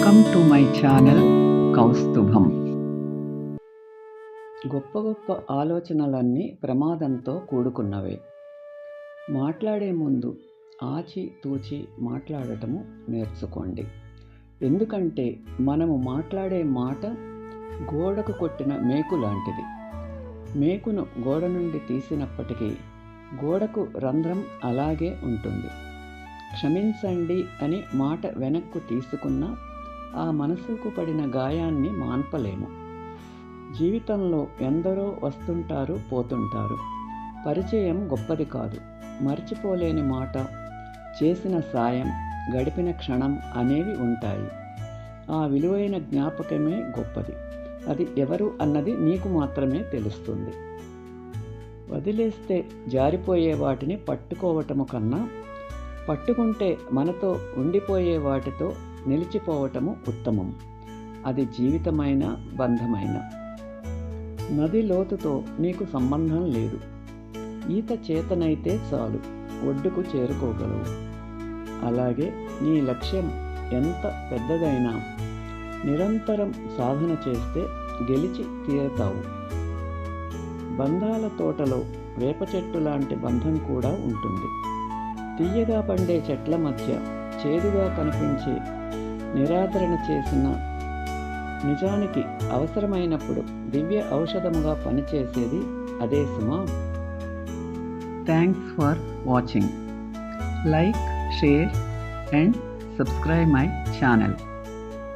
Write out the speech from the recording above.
Welcome to my channel Kaustubham గొప్ప గొప్ప ఆలోచనలన్నీ ప్రమాదంతో కూడుకున్నవే. మాట్లాడే ముందు ఆచి తూచి మాట్లాడటము నేర్చుకోండి. ఎందుకంటే మనము మాట్లాడే మాట గోడకు కొట్టిన మేకు లాంటిది. మేకును గోడ నుండి తీసినప్పటికీ గోడకు రంధ్రం అలాగే ఉంటుంది. క్షమించండి అని మాట వెనక్కు తీసుకున్నా ఆ మనసుకు పడిన గాయాన్ని మాన్పలేము. జీవితంలో ఎందరో వస్తుంటారు పోతుంటారు. పరిచయం గొప్పది కాదు. మర్చిపోలేని మాట చేసిన సాయం గడిపిన క్షణం అనేవి ఉంటాయి. ఆ విలువైన జ్ఞాపకమే గొప్పది. అది ఎవరు అన్నది నీకు మాత్రమే తెలుస్తుంది. వదిలేస్తే జారిపోయే వాటిని పట్టుకోవటము కన్నా పట్టుకుంటే మనతో ఉండిపోయే వాటితో నిలిచిపోవటము ఉత్తమం. అది జీవితమైన బంధమైన. నది లోతుతో నీకు సంబంధం లేదు. ఈత చేతనైతే చాలు ఒడ్డుకు చేరుకోగలవు. అలాగే నీ లక్ష్యం ఎంత పెద్దదైనా నిరంతరం సాధన చేస్తే గెలిచి తీరుతావు. బంధాల తోటలో వేప చెట్టు లాంటి బంధం కూడా ఉంటుంది. తీయగా పండే చెట్ల మధ్య చేదుగా కనిపించి నిరాదరణ చేసిన నిజానికి అవసరమైనప్పుడు దివ్య ఔషధముగా పనిచేసేది అదే సుమా. Thanks for watching like share and subscribe my channel